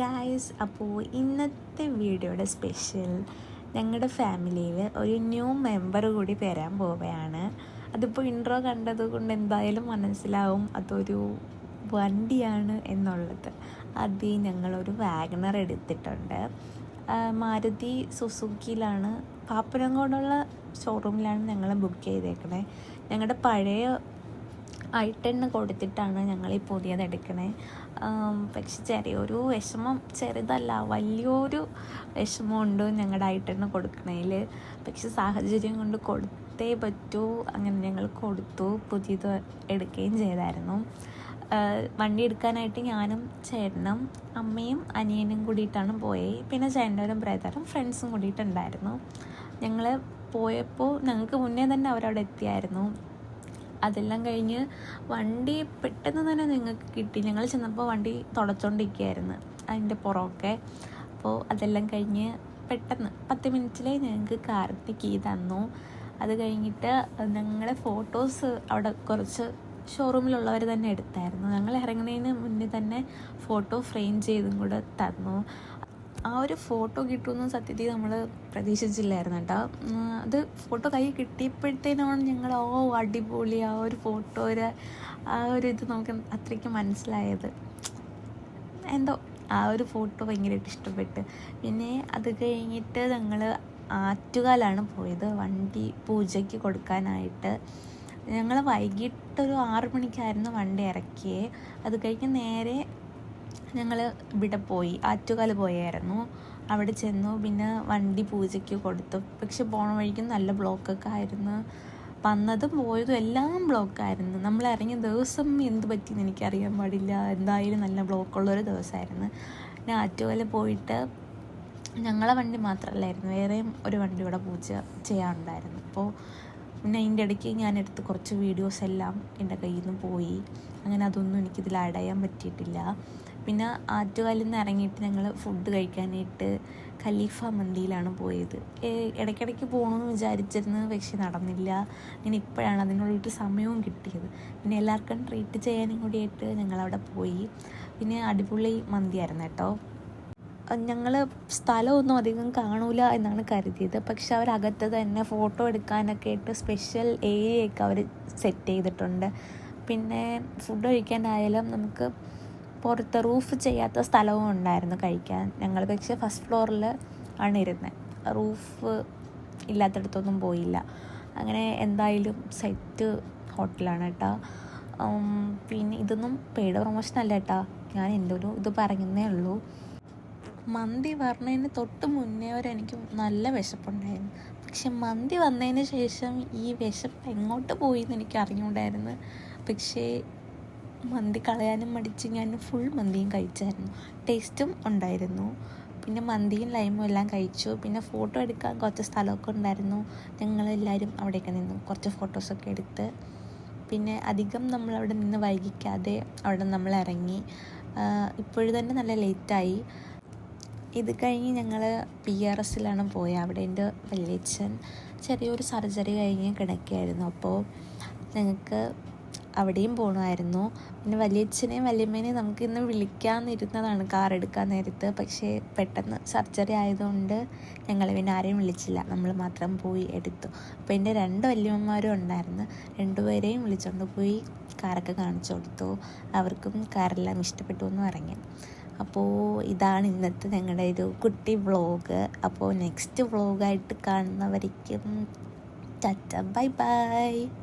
Guys അപ്പോൾ ഇന്നത്തെ വീഡിയോയുടെ സ്പെഷ്യൽ ഞങ്ങളുടെ ഫാമിലിയിൽ ഒരു ന്യൂ മെമ്പർ കൂടി വരാൻ പോവുകയാണ്. അതിപ്പോൾ ഇൻട്രോ കണ്ടത് കൊണ്ട് എന്തായാലും മനസ്സിലാവും അതൊരു വണ്ടിയാണ് എന്നുള്ളത്. അത് ഞങ്ങളൊരു വാഗണർ എടുത്തിട്ടുണ്ട്. മാരുതി സുസുക്കിയിലാണ്. പാപ്പനംകോടുള്ള ഷോറൂമിലാണ് ഞങ്ങൾ ബുക്ക് ചെയ്തേക്കണേ. ഞങ്ങളുടെ പഴയ ഐട്ടെണ്ണ കൊടുത്തിട്ടാണ് ഞങ്ങൾ ഈ പുതിയത് എടുക്കണേ. പക്ഷെ ചെറിയൊരു വിഷമം ചെറുതല്ല വലിയൊരു വിഷമമുണ്ട് ഞങ്ങളുടെ ഐട്ടെണ്ണ കൊടുക്കണതിൽ പക്ഷെ സാഹചര്യം കൊണ്ട് കൊടുത്തേ പറ്റൂ അങ്ങനെ ഞങ്ങൾ കൊടുത്തു പുതിയത് എടുക്കുകയും ചെയ്തായിരുന്നു. വണ്ടി എടുക്കാനായിട്ട് ഞാനും ചേട്ടനും അമ്മയും അനിയനും കൂടിയിട്ടാണ് പോയത് പിന്നെ ചേട്ടന്റെ ഒരു ബ്രദറും ഫ്രണ്ട്സും കൂടിയിട്ടുണ്ടായിരുന്നു. ഞങ്ങൾ പോയപ്പോൾ ഞങ്ങൾക്ക് മുന്നേ തന്നെ അവരവിടെ എത്തിയായിരുന്നു. അതെല്ലാം കഴിഞ്ഞ് വണ്ടി പെട്ടെന്ന് തന്നെ നിങ്ങൾക്ക് കിട്ടി. ഞങ്ങൾ ചെന്നപ്പോൾ വണ്ടി തുടച്ചോണ്ടിരിക്കുകയായിരുന്നു അതിന്റെ പുറമൊക്കെ. അപ്പോൾ അതെല്ലാം കഴിഞ്ഞ് പെട്ടെന്ന് പത്ത് മിനിറ്റിൽ ഞങ്ങൾക്ക് കാറിന്റെ കീ തന്നു. അത് കഴിഞ്ഞിട്ട് ഞങ്ങളെ ഫോട്ടോസ് അവിടെ കുറച്ച് ഷോറൂമിലുള്ളവർ തന്നെ എടുത്തായിരുന്നു. ഞങ്ങൾ ഇറങ്ങുന്നതിന് മുന്നേ തന്നെ ഫോട്ടോ ഫ്രെയിം ചെയ്തും കൂടെ തന്നു. ആ ഒരു ഫോട്ടോ കിട്ടുമെന്ന് സത്യത്തിൽ നമ്മൾ പ്രതീക്ഷിച്ചില്ലായിരുന്നു കേട്ടോ. അത് ഫോട്ടോ കൈ കിട്ടിയപ്പോഴത്തേനാണ് ഞങ്ങൾ ഓ അടിപൊളി ആ ഒരു ഫോട്ടോ ആ ഒരു ഇത് നമുക്ക് അത്രയ്ക്ക് മനസ്സിലായത്. എന്തോ ആ ഒരു ഫോട്ടോ ഭയങ്കരമായിട്ട് ഇഷ്ടപ്പെട്ട്. പിന്നെ അത് കഴിഞ്ഞിട്ട് ഞങ്ങൾ ആറ്റുകാലാണ് പോയത് വണ്ടി പൂജയ്ക്ക് കൊടുക്കാനായിട്ട്. ഞങ്ങൾ വൈകിട്ടൊരു ആറ് മണിക്കായിരുന്നു വണ്ടി ഇറക്കിയേ. അത് കഴിഞ്ഞ് നേരെ ഞങ്ങൾ ഇവിടെ പോയി ആറ്റുകാൽ പോയായിരുന്നു. അവിടെ ചെന്നു പിന്നെ വണ്ടി പൂജയ്ക്ക് കൊടുത്തു. പക്ഷെ പോണ വഴിക്ക് നല്ല ബ്ലോക്കൊക്കെ ആയിരുന്നു. വന്നതും പോയതും എല്ലാം ബ്ലോക്കായിരുന്നു. നമ്മൾ ഇറങ്ങിയ ദിവസം എന്ത് പറ്റിയെന്ന് എനിക്കറിയാൻ പാടില്ല. എന്തായാലും നല്ല ബ്ലോക്കുള്ളൊരു ദിവസമായിരുന്നു. പിന്നെ ആറ്റുകാൽ പോയിട്ട് ഞങ്ങളെ വണ്ടി മാത്രമല്ലായിരുന്നു. വേറെയും ഒരു വണ്ടി ഇവിടെ പൂജ ചെയ്യാനുണ്ടായിരുന്നു. അപ്പോൾ പിന്നെ അതിന്റെ ഇടയ്ക്ക് ഞാനെടുത്ത് കുറച്ച് വീഡിയോസ് എല്ലാം എന്റെ കയ്യിൽ നിന്ന് പോയി. അങ്ങനെ അതൊന്നും എനിക്കിതിൽ ആഡ് ചെയ്യാൻ പറ്റിയിട്ടില്ല. പിന്നെ ആറ്റുകാലിൽ നിന്ന് ഇറങ്ങിയിട്ട് ഞങ്ങൾ ഫുഡ് കഴിക്കാനായിട്ട് ഖലീഫ മന്തിയിലാണ് പോയത്. ഇടയ്ക്കിടയ്ക്ക് പോകണമെന്ന് വിചാരിച്ചിരുന്നു പക്ഷെ നടന്നില്ല. അങ്ങനെ ഇപ്പോഴാണ് അതിനുള്ളൊരു സമയവും കിട്ടിയത്. പിന്നെ എല്ലാവർക്കും ട്രീറ്റ് ചെയ്യാനും കൂടിയായിട്ട് ഞങ്ങളവിടെ പോയി. പിന്നെ അടിപൊളി മന്തിയായിരുന്നു കേട്ടോ. ഞങ്ങൾ സ്ഥലമൊന്നും അധികം കാണൂല എന്നാണ് കരുതിയത്. പക്ഷെ അവരകത്ത് തന്നെ ഫോട്ടോ എടുക്കാനൊക്കെ ആയിട്ട് സ്പെഷ്യൽ ഏരിയയൊക്കെ അവർ സെറ്റ് ചെയ്തിട്ടുണ്ട്. പിന്നെ ഫുഡ് കഴിക്കാനായാലും നമുക്ക് പുറത്ത് റൂഫ് ചെയ്യാത്ത സ്ഥലവും ഉണ്ടായിരുന്നു കഴിക്കാൻ. ഞങ്ങൾ പക്ഷേ ഫസ്റ്റ് ഫ്ലോറിൽ ആണ് ഇരുന്നത്. റൂഫ് ഇല്ലാത്തടത്തൊന്നും പോയില്ല. അങ്ങനെ എന്തായാലും സെറ്റ് ഹോട്ടലാണ് കേട്ടോ പിന്നെ ഇതൊന്നും പെയ്ഡ് പ്രൊമോഷൻ അല്ല കേട്ടോ ഞാൻ ഒരു ഇത് പറയുന്നേ ഉള്ളൂ. മന്തി പറഞ്ഞതിന് തൊട്ട് മുന്നേ വരെ എനിക്ക് നല്ല വിശപ്പുണ്ടായിരുന്നു. പക്ഷെ മന്തി വന്നതിന് ശേഷം ഈ വിശപ്പ് എങ്ങോട്ട് പോയി എന്ന് എനിക്ക് അറിഞ്ഞുകൂടായിരുന്നു പക്ഷേ മന്തി കളയാനും മടിച്ച് ഞാൻ ഫുൾ മന്തിയും കഴിച്ചായിരുന്നു. ടേസ്റ്റും ഉണ്ടായിരുന്നു. പിന്നെ മന്തിയും ലൈമും എല്ലാം കഴിച്ചു. പിന്നെ ഫോട്ടോ എടുക്കാൻ കുറച്ച് സ്ഥലമൊക്കെ ഉണ്ടായിരുന്നു. ഞങ്ങളെല്ലാവരും അവിടെയൊക്കെ നിന്നു. കുറച്ച് ഫോട്ടോസൊക്കെ എടുത്ത്. പിന്നെ അധികം നമ്മൾ അവിടെ നിന്ന് വൈകിക്കാതെ അവിടെ നമ്മൾ ഇറങ്ങി. ഇപ്പോഴും തന്നെ നല്ല ലേറ്റായി ഇത് കഴിഞ്ഞ് ഞങ്ങൾ പി ആർ എസിലാണ് പോയത് അവിടെ എന്റെ വല്യച്ഛൻ ചെറിയൊരു സർജറി കഴിഞ്ഞ് കിടക്കുകയായിരുന്നു. അപ്പോൾ ഞങ്ങൾക്ക് അവിടെയും പോകണമായിരുന്നു പിന്നെ വലിയച്ഛനെയും വലിയമ്മേനെയും നമുക്ക് ഇന്ന് വിളിക്കാമെന്നിരുന്നതാണ് കാർ എടുക്കാൻ നേരത്ത്. പക്ഷേ പെട്ടെന്ന് സർജറി ആയതുകൊണ്ട് ഞങ്ങൾ പിന്നെ ആരെയും വിളിച്ചില്ല. നമ്മൾ മാത്രം പോയി എടുത്തു. അപ്പോൾ എന്റെ രണ്ട് വല്യമ്മമാരും ഉണ്ടായിരുന്നു. രണ്ടുപേരെയും വിളിച്ചുകൊണ്ട് പോയി കാറൊക്കെ കാണിച്ചു കൊടുത്തു. അവർക്കും കാറെല്ലാം ഇഷ്ടപ്പെട്ടു എന്ന് പറഞ്ഞു. അപ്പോൾ ഇതാണ് ഇന്നത്തെ ഞങ്ങളുടെ ഒരു കുട്ടി വ്ളോഗ് അപ്പോൾ നെക്സ്റ്റ് വ്ളോഗായിട്ട് കാണുന്നവരിക്കും ചച്ച ബൈ ബൈ.